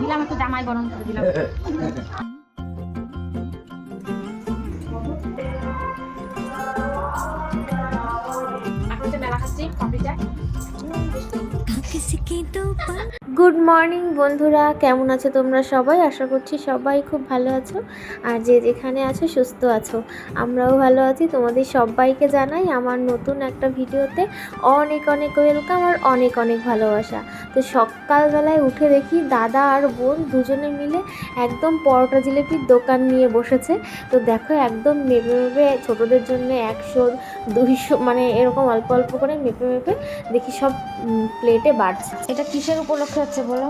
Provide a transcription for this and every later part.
দিলাম একটু জামাই গরম করে দিলাম। মেলা খাচ্ছি গুড মর্নিং বন্ধুরা। কেমন আছো তোমরা সবাই? আশা করছি সবাই খুব ভালো আছো। আর যে যেখানে আছো, সুস্থ আছো। আমরাও ভালো আছি। তোমাদের সবাইকে জানাই আমার নতুন একটা ভিডিওতে অনেক অনেক ওয়েলকাম আর অনেক অনেক ভালোবাসা। তো সকালবেলায় উঠে দেখি দাদা আর বোন দুজনে মিলে একদম পরোটা জিলেপির দোকান নিয়ে বসেছে। তো দেখো, একদম মেপে মেপে ছোটোদের জন্য একশো, দুইশো মানে এরকম অল্প অল্প করে মেপে মেপে দেখি সব প্লেটে বাড়ছে। এটা কিসের উপলক্ষে হচ্ছে বলো?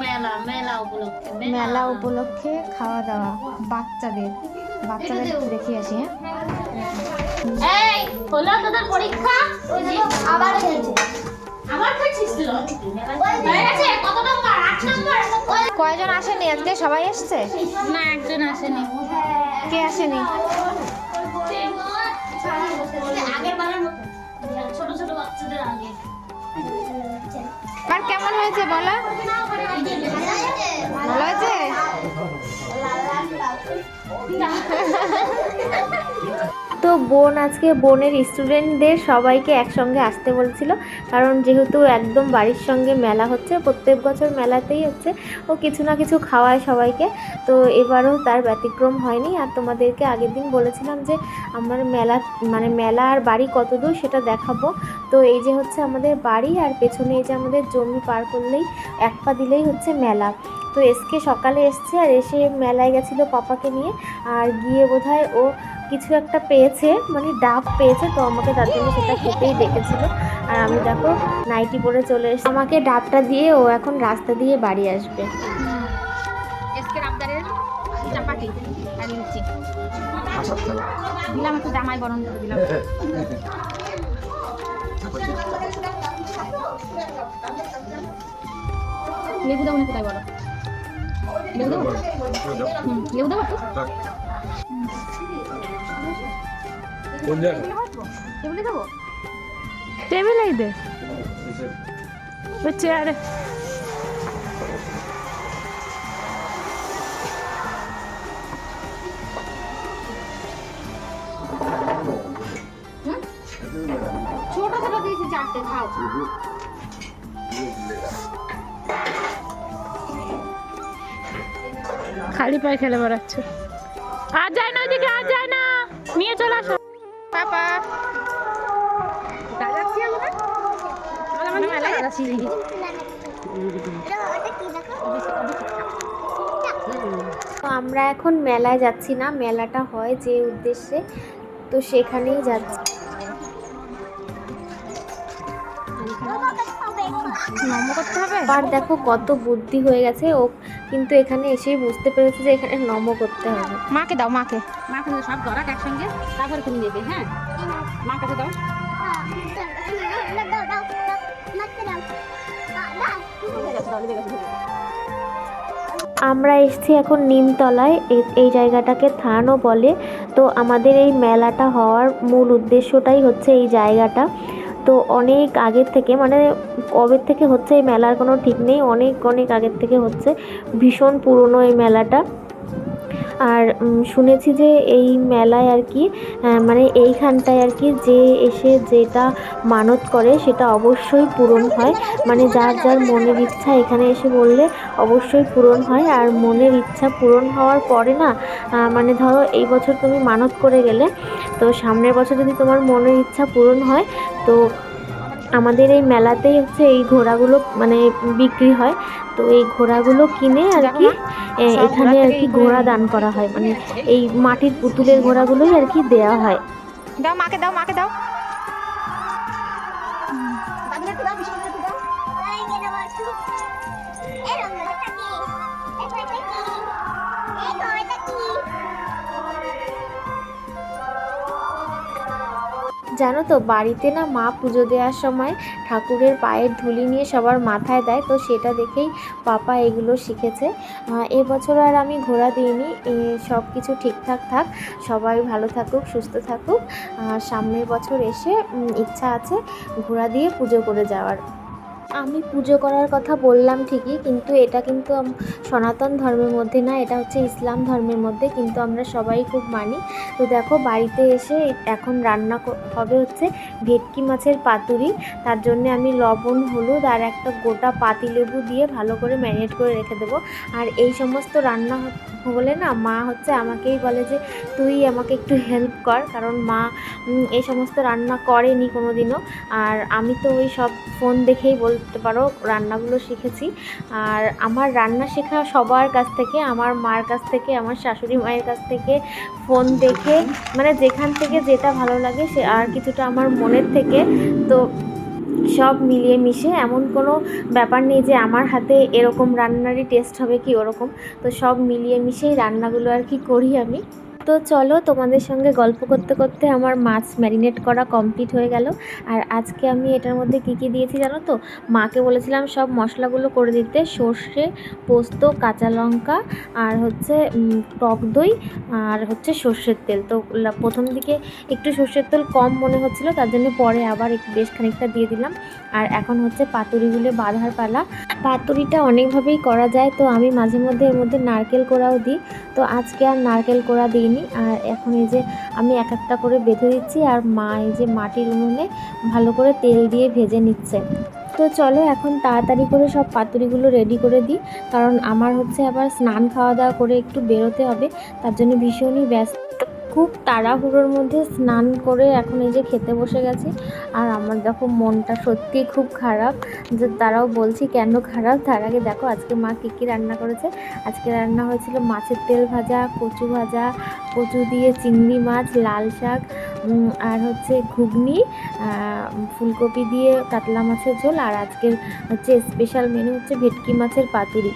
মেলা মেলা উপলক্ষে মেলা। উপলক্ষে খাওয়া দাওয়া বাচ্চাদের বাচ্চাদের একটু দেখি আসি হ্যাঁ? এই হলো তোদের পরীক্ষা? আবার হয়েছে আবার খাচ্ছিস তুই? হয়ে কত নম্বর? আট নম্বর? কয়জন আসেনি? আজকে সবাই এসছে? না একজন আসেনি। কে আসেনি? আগের বারের মতো। ছোট ছোট বাচ্চাদের আগে। আর কেমন হয়েছে বলো? ভালো হয়েছে? তো বোন, আজকে বোনের স্টুডেন্টদের সবাইকে একসঙ্গে আসতে বলছিল। কারণ যেহেতু একদম বাড়ির সঙ্গে মেলা হচ্ছে, প্রত্যেক বছর মেলাতেই হচ্ছে, ও কিছু না কিছু খাওয়ায় সবাইকে। তো এবারও তার ব্যতিক্রম হয়নি। আর তোমাদেরকে আগের দিন বলেছিলাম যে আমার মেলা মানে মেলা আর বাড়ি কত দূর সেটা দেখাবো। তো এই যে হচ্ছে আমাদের বাড়ি, আর পেছনে এই যে আমাদের জমি পার করলেই, এক পা দিলেই হচ্ছে মেলা। তো এসকে সকালে এসছে আর এসে মেলায় গেছিল পাপাকে নিয়ে। আর গিয়ে বোধহয় ও কিছু একটা পেয়েছে মানে ডাব পেয়েছে তো আমাকে তার জন্য সেটা খেতেই ডেকেছিল। আর আমি দেখো নাইটি পরে চলে এসে আমাকে ডাবটা দিয়ে ও এখন রাস্তা দিয়ে বাড়ি আসবে। দিলাম একটু জামাই করে দিলাম। লেবু না কোথায় বলো? লেবু হুম, লেবু একটু কোন জায়গা? লেবু দেবো? টেবিলেই দে। চেয়ারে। ছোট ছোট দিয়েছি চারটে খাও। খালি পায়ে খেলে বেড়াচ্ছে। আর আর যায় না। নিয়ে চলে আসো। পাপা। তো আমরা এখন মেলায় যাচ্ছি না মেলাটা হয় যে উদ্দেশ্যে। তো সেখানেই যাচ্ছি। নম্বর করতে হবে? আর দেখো কত বুদ্ধি হয়ে গেছে ও কিন্তু এখানে এসেই বুঝতে পেরেছে যে এখানে নম করতে হবে। মাকে দাও মাকে। মা কাছে সব ধরাক একসঙ্গে তারপরে তুমি নেবে হ্যাঁ? মা কাছে দাও। আমরা এসেছি এখন নিমতলায় এই জায়গাটাকে থানও বলে। তো আমাদের এই মেলাটা হওয়ার মূল উদ্দেশ্যটাই হচ্ছে এই জায়গাটা। তো অনেক আগের থেকে মানে কবে থেকে হচ্ছে এই মেলার কোনো ঠিক নেই, অনেক অনেক আগের থেকে হচ্ছে ভীষণ পুরনো এই মেলাটা। আর শুনেছি যে এই মেলায় আর কি মানে এইখানটায় আর কি যে এসে যেটা মানত করে সেটা অবশ্যই পূরণ হয়। মানে যার যার মনের ইচ্ছা এখানে এসে বললে অবশ্যই পূরণ হয়। আর মনের ইচ্ছা পূরণ হওয়ার পরে না মানে ধরো এই বছর তুমি মানত করে গেলে তো সামনের বছর যদি তোমার মনের ইচ্ছা পূরণ হয় তো আমাদের এই মেলাতেই হচ্ছে এই ঘোড়াগুলো মানে বিক্রি হয়। তো এই ঘোড়াগুলো কিনে আর কি এখানে আর কি ঘোড়া। দান করা হয়। মানে এই মাটির পুতুলের ঘোড়াগুলোই আর কি দেওয়া হয়। দাও মাকে দাও মাকে দাও। জানো তো, বাড়িতে না মা পুজো দেওয়ার সময় ঠাকুরের পায়ের ধুলি নিয়ে সবার মাথায় দেয়, তো সেটা দেখেই পাপা এগুলো শিখেছে। এবছর আর আমি ঘোরা দিইনি সব কিছু ঠিকঠাক থাক, সবাই ভালো থাকুক, সুস্থ থাকুক। সামনের বছর এসে ইচ্ছা আছে ঘোরা দিয়ে পুজো করে যাওয়ার। আমি পুজো করার কথা বললাম ঠিকই, কিন্তু এটা কিন্তু সনাতন ধর্মের মধ্যে না, এটা হচ্ছে ইসলাম ধর্মের মধ্যে, কিন্তু আমরা সবাই খুব মানি। তো দেখো, বাড়িতে এসে এখন রান্না হবে হচ্ছে ভেটকি মাছের পাতুরি। তার জন্য আমি লবণ, হলুদ আর একটা গোটা পাতিলেবু দিয়ে ভালো করে ম্যারিনেট করে রেখে দেবো। আর এই সমস্ত রান্না হলে না, মা হচ্ছে আমাকেই বলে যে, তুই আমাকে একটু হেল্প কর। কারণ মা এই সমস্ত রান্না করেনি কোনো দিনও আর আমি তো ওই সব ফোন দেখেই বলতে পারো, রান্নাগুলো শিখেছি। আর আমার রান্না শেখা সবার কাছ থেকে, আমার মার কাছ থেকে, আমার শাশুড়ি মায়ের কাছ থেকে ফোন দেখে মানে যেখান থেকে যেটা ভালো লাগে সে, আর কিছুটা আমার মনের থেকে, তো সব মিলিয়ে মিশে এমন কোনো ব্যাপার নেই যে আমার হাতে এরকম রান্নারই টেস্ট হবে কি ওরকম। তো সব মিলিয়ে মিশেই রান্নাগুলো আর কি করি আমি। তো চলো তোমাদের সঙ্গে গল্প করতে করতে আমার মাছ ম্যারিনেট করা কমপ্লিট হয়ে গেল। আর আজকে আমি এটার মধ্যে কী কী দিয়েছি জানো তো? মাকে বলেছিলাম সব মশলাগুলো করে দিতে, সর্ষে, পোস্ত, কাঁচা লঙ্কা আর হচ্ছে টক দই আর হচ্ছে সর্ষের তেল। তো প্রথম দিকে একটু সর্ষের তেল কম মনে হচ্ছিল, তার জন্য পরে আবার একটু বেশ খানিকটা দিয়ে দিলাম। আর এখন হচ্ছে পাতুরিগুলো বাঁধার পালা। পাতুরিটা অনেকভাবেই করা যায়, তো আমি মাঝে মধ্যে এর মধ্যে নারকেল কোড়াও দিই। তো আজকে আর নারকেল কোড়া দিইনি। আর এখন এই যে আমি এক একটা করে বেঁধে দিচ্ছি আর মা এই যে মাটির উনুনে ভালো করে তেল দিয়ে ভেজে নিচ্ছে। তো চলো এখন তাড়াতাড়ি করে সব পাতুরিগুলো রেডি করে দিই। কারণ আমার হচ্ছে আবার স্নান খাওয়া দাওয়া করে একটু বেরোতে হবে। তার জন্য ভীষণই ব্যস্ত। খুব তাড়াহুড়োর মধ্যে স্নান করে এখন এই যে খেতে বসে গেছি। আর আমার দেখো মনটা সত্যিই খুব খারাপ যে তারাও বলছি কেন খারাপ? তার আগে দেখো আজকে মা কী কী রান্না করেছে? আজকে রান্না হয়েছিল মাছের তেল ভাজা, কচু ভাজা, কচু দিয়ে চিংড়ি মাছ, লাল শাক আর হচ্ছে ঘুগনি ফুলকপি দিয়ে কাতলা মাছের ঝোল, আর আজকের হচ্ছে স্পেশাল মেনু হচ্ছে ভেটকি মাছের পাতুরি।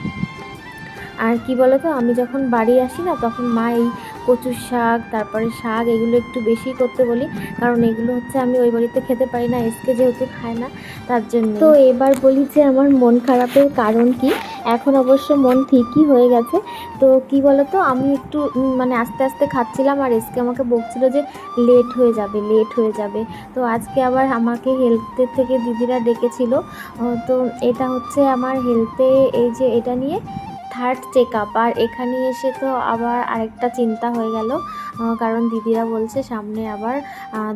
আর কি বলো তো আমি যখন বাড়ি আসি না, তখন মা এই কচুর শাক, তারপরে শাক এগুলো একটু বেশি করতে বলি। কারণ এগুলো হচ্ছে আমি ওই বাড়িতে খেতে পারি না এসকে যেহেতু খায় না, তার জন্য। তো এবার বলি যে আমার মন খারাপের কারণ কি? এখন অবশ্য মন ঠিকই হয়ে গেছে। তো কি বলো তো আমি একটু মানে আস্তে আস্তে খাচ্ছিলাম আর এসকে আমাকে বকছিল যে লেট হয়ে যাবে লেট হয়ে যাবে। তো আজকে আবার আমাকে হেলথের থেকে দিদিরা ডেকেছিল। তো এটা হচ্ছে আমার হেলথে এই যে এটা নিয়ে থার্ড চেক আপ আর এখানে এসে তো আবার আরেকটা চিন্তা হয়ে গেল কারণ দিদিরা বলছে সামনে আবার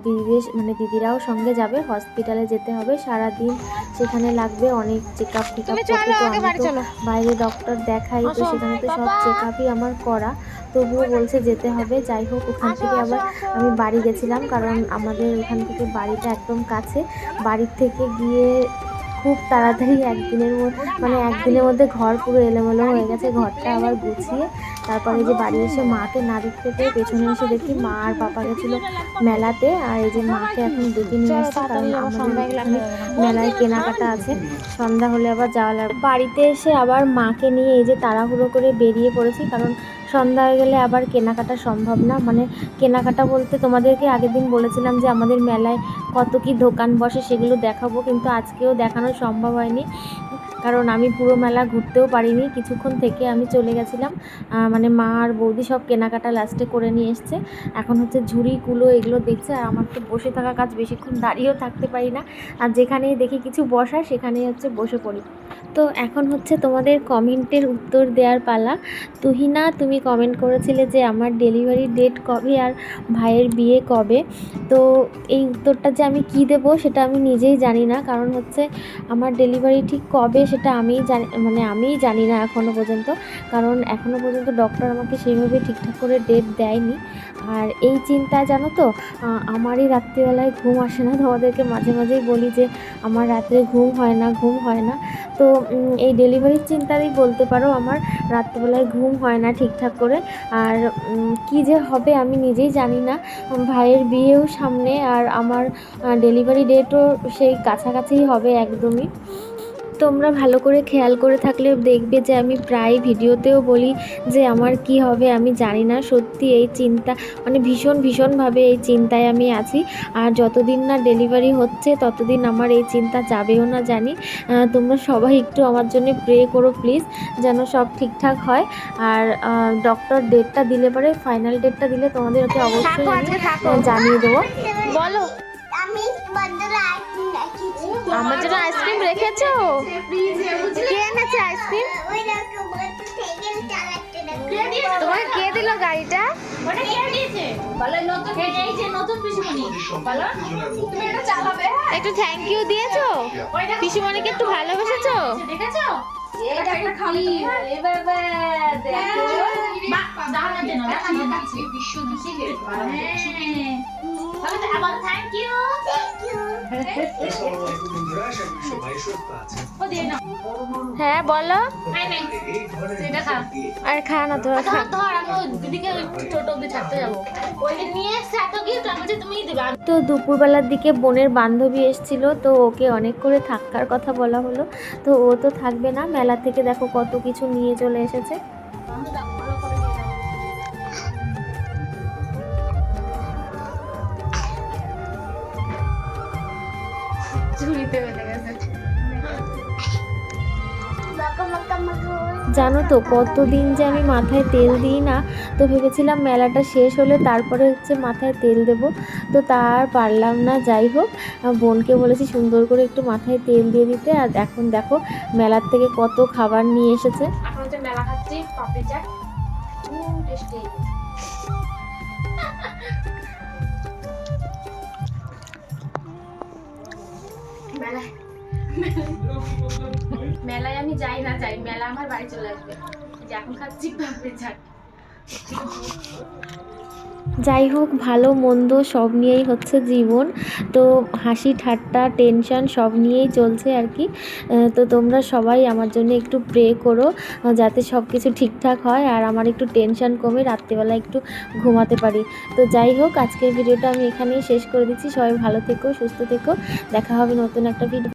দিদিদের মানে দিদিরাও সঙ্গে যাবে হসপিটালে যেতে হবে। সারা দিন সেখানে লাগবে অনেক চেক আপ টিক আপ করতে তো আমি তো বাইরে ডক্টর দেখাই তো সেখানে তো সব চেক আপই আমার করা। তবুও বলছে যেতে হবে যাই হোক ওখান থেকে আবার আমি বাড়ি গেছিলাম কারণ আমাদের ওখান থেকে বাড়িটা একদম কাছে। বাড়ির থেকে গিয়ে খুব তাড়াতাড়ি একদিনের মধ্যে মানে একদিনের মধ্যে ঘর পুরো এলোমেলো হয়ে গেছে, ঘরটা আবার গুছিয়ে তারপরে যে বাড়ি এসে মাকে না দেখতে পেয়ে পেছনে এসে দেখি মা আর বাবা গেছিল মেলাতে আর এই যে মাকে এখন ডেকে নিয়ে আসছে কারণ আমাদের এখানে মেলায় কেনাকাটা আছে। সন্ধ্যা হলে আবার যাওয়া লাগবে। বাড়িতে এসে আবার মাকে নিয়ে এই যে তাড়াহুড়ো করে বেরিয়ে পড়েছি কারণ সন্ধ্যা হয়ে গেলে আবার কেনাকাটা সম্ভব না। মানে কেনাকাটা বলতে তোমাদেরকে আগের দিন বলেছিলাম যে আমাদের মেলায় কত কি দোকান বসে সেগুলো দেখাবো কিন্তু আজকেও দেখানো সম্ভব হয়নি। কারণ আমি পুরো মেলা ঘুরতেও পারিনি। কিছুক্ষণ থেকে আমি চলে গেছিলাম। মানে মা আর বৌদি সব কেনাকাটা লাস্টে করে নিয়ে এসছে। এখন হচ্ছে ঝুড়ি, কুলো এগুলো দেখছে। আর আমার তো বসে থাকা কাজ, বেশিক্ষণ দাঁড়িয়েও থাকতে পারি না। আর যেখানেই দেখি কিছু বসা সেখানেই হচ্ছে বসে পড়ি। তো এখন হচ্ছে তোমাদের কমেন্টের উত্তর দেওয়ার পালা। তুহিনা, তুমি কমেন্ট করেছিলে যে আমার ডেলিভারি ডেট কবে আর ভাইয়ের বিয়ে কবে? তো এই উত্তরটা যে আমি কি দেবো, সেটা আমি নিজেই জানি না। কারণ হচ্ছে আমার ডেলিভারি ঠিক কবে সেটা আমিই জানি মানে আমিই জানি না এখনও পর্যন্ত। কারণ এখনও পর্যন্ত ডক্টর আমাকে সেইভাবে ঠিকঠাক করে ডেট দেয়নি। আর এই চিন্তা জানো তো আমারই রাত্রিবেলায় ঘুম আসে না। তোমাদেরকে মাঝে মাঝেই বলি যে, আমার রাত্রে ঘুম হয় না, ঘুম হয় না। তো এই ডেলিভারির চিন্তারই বলতে পারো আমার, রাত্রিবেলায় ঘুম হয় না ঠিকঠাক করে। আর কি যে হবে আমি নিজেই জানি না। ভাইয়ের বিয়েও সামনে, আর আমার ডেলিভারি ডেটও সেই কাছাকাছিই হবে একদমই। তোমরা ভালো করে খেয়াল করে থাকলে দেখবে যে আমি প্রায় ভিডিওতেও বলি যে আমার কি হবে আমি জানি না। সত্যি এই চিন্তা মানে ভীষণ ভীষণভাবে এই চিন্তায় আমি আছি। আর যতদিন না ডেলিভারি হচ্ছে ততদিন আমার এই চিন্তা যাবেও না জানি। তোমরা সবাই একটু আমার জন্য প্রে করো প্লিজ যেন সব ঠিকঠাক হয়। আর ডক্টর ডেটটা দিলে পরে ফাইনাল ডেটটা দিলে তোমাদেরকে অবশ্যই আমি জানিয়ে দেবো। বলো আমি আমার জন্য আইসক্রিম রেখেছো কে এনেছে আইসক্রিম তোমার কে দিল গাড়িটা ওটা কে দিয়েছে বলো নতুন এই যে নতুন পিসুমণি বলো তুমি এটা চালাবে একটু থ্যাংক ইউ দিয়েছ পিসুমণিকে একটু ভালোবেসেছো দেখেছ দেখো হ্যাঁ বলো। আর খা না আমি তো দুপুরবেলার দিকে বোনের বান্ধবী এসেছিল তো ওকে অনেক করে থাকার কথা বলা হলো। তো ও তো থাকবে না মেলা থেকে দেখো কত কিছু নিয়ে চলে এসেছে। ঝুড়িতে বেঁধে গেছে। জানো তো কতদিন যে আমি মাথায় তেল দিই না তো ভেবেছিলাম মেলাটা শেষ হলে তারপরে হচ্ছে মাথায় তেল দেব। তো তার পারলাম না যাই হোক বোনকে বলেছি সুন্দর করে একটু মাথায় তেল দিয়ে দিতে। আর এখন দেখো মেলার থেকে কত খাবার নিয়ে এসেছে। এখন হচ্ছে মেলা খাচ্ছি পাপড়ি চাট। টেস্টি। মেলায়। মেলায় আমি যাই না, যাই। মেলা আমার বাড়ি চলে আসবে। যে এখন খাচ্ছি পাপড়ি চাট যাই হোক, ভালো, মন্দ সব নিয়েই হচ্ছে জীবন। তো হাসি, ঠাট্টা টেনশন সব নিয়েই চলছে আর কি। তো তোমরা সবাই আমার জন্য একটু প্রে করো যাতে সব কিছু ঠিকঠাক হয় আর আমার একটু টেনশন কমে, রাত্রিবেলা একটু ঘুমাতে পারি। তো যাই হোক, আজকের ভিডিওটা আমি এখানেই শেষ করে দিচ্ছি। সবাই ভালো থেকো, সুস্থ থেকো। দেখা হবে নতুন একটা ভিডিও